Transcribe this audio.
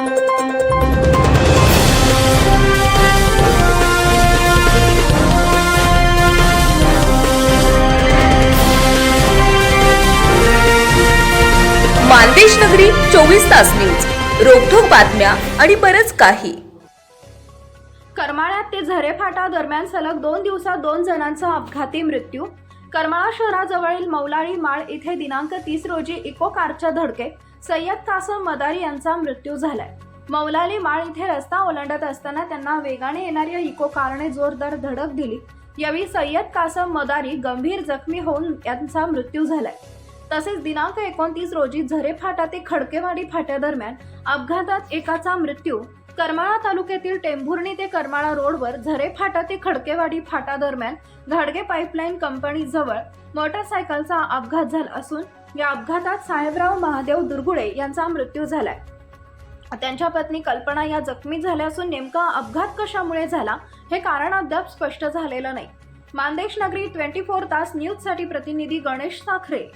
मानदेश नगरी चोवीस तास न्यूज. रोखोक बातम्या आणि बरच काही. करमाळ्यात ते झरे फाटा दरम्यान सलग दोन दिवसात दोन जणांचा अपघाती मृत्यू. करमाळा शहराजवळील मौलाळी माळ इथे दिनांक तीस रोजी इको कारच्या धडकेत सय्यद कासम मदारी यांचा मृत्यू झालाय. मौलाली माळ इथे रस्ता ओलांडत असताना त्यांना वेगाने येणाऱ्या इको कारने जोरदार धडक दिली. यावेळी सय्यद कासम मदारी गंभीर जखमी होऊन यांचा मृत्यू झालाय. तसेच दिनांक एकोणतीस रोजी झरे फाटा ते खडकेवाडी फाट्यादरम्यान अपघातात एकाचा मृत्यू करमाळा तालुक्यातील टेंभुर्णी ते करमाळा रोडवर झरे फाटा ते खडकेवाडी फाटा दरम्यान घाडगे पाईपलाईन कंपनी जवळ मोटरसायकलचा अपघात झाला असून या अपघातात साहेबराव महादेव दुर्गुळे यांचा मृत्यू झालाय. त्यांच्या पत्नी कल्पना या जखमी झाल्या असून नेमका अपघात कशामुळे झाला हे कारण अद्याप स्पष्ट झालेलं नाही. मानदेश नगरी ट्वेंटी फोर तास न्यूजसाठी प्रतिनिधी गणेश साखरे.